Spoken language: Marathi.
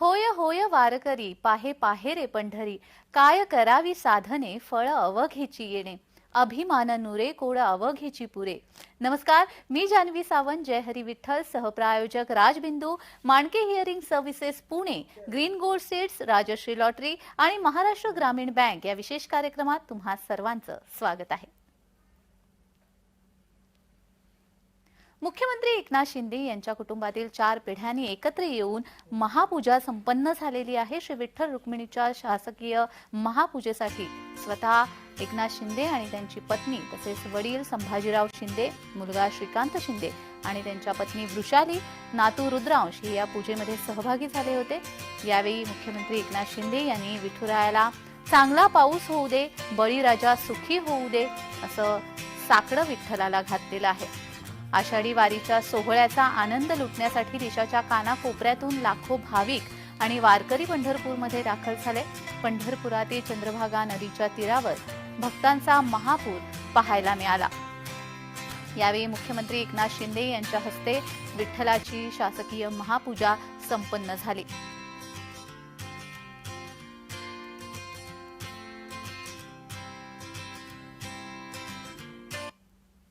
होय होय वारकरी पाहे पाहे रे पंढरी काय करावी साधने फळ अवघेची येणे. अभिमान नुरे कोड अवघेची पुरे. नमस्कार मी जान्हवी सावंत जय Hari Vitthal सहप्रायोजक Rajbindu Manke hearing services Pune green gold seeds Rajshree lottery आणि महाराष्ट्र ग्रामीण बँक या विशेष कार्यक्रमात तुम्हा सर्वांचं स्वागत आहे. मुख्यमंत्री एकनाथ शिंदे यांच्या कुटुंबातील चार पिढ्यांनी एकत्र येऊन महापूजा संपन्न झालेली आहे. श्री विठ्ठल रुक्मिणीच्या शासकीय महापूजेसाठी स्वतः एकनाथ शिंदे आणि त्यांची पत्नी तसेच वडील संभाजीराव शिंदे मुलगा श्रीकांत शिंदे आणि त्यांच्या पत्नी वृषाली नातू रुद्रांश हे या पूजेमध्ये सहभागी झाले होते. यावेळी मुख्यमंत्री एकनाथ शिंदे यांनी विठुरायाला चांगला पाऊस होऊ दे बळीराजा सुखी होऊ दे असं साकडं विठ्ठलाला घातलेलं आहे. आषाढी वारीच्या सोहळ्याचा आनंद लुटण्यासाठी देशाच्या कानाकोपऱ्यातून लाखो भाविक आणि वारकरी पंढरपूरमध्ये दाखल झाले. पंढरपुरातील चंद्रभागा नदीच्या तीरावर भक्तांचा महापूर पाहायला मिळाला. यावेळी मुख्यमंत्री एकनाथ शिंदे यांच्या हस्ते विठ्ठलाची शासकीय महापूजा संपन्न झाली.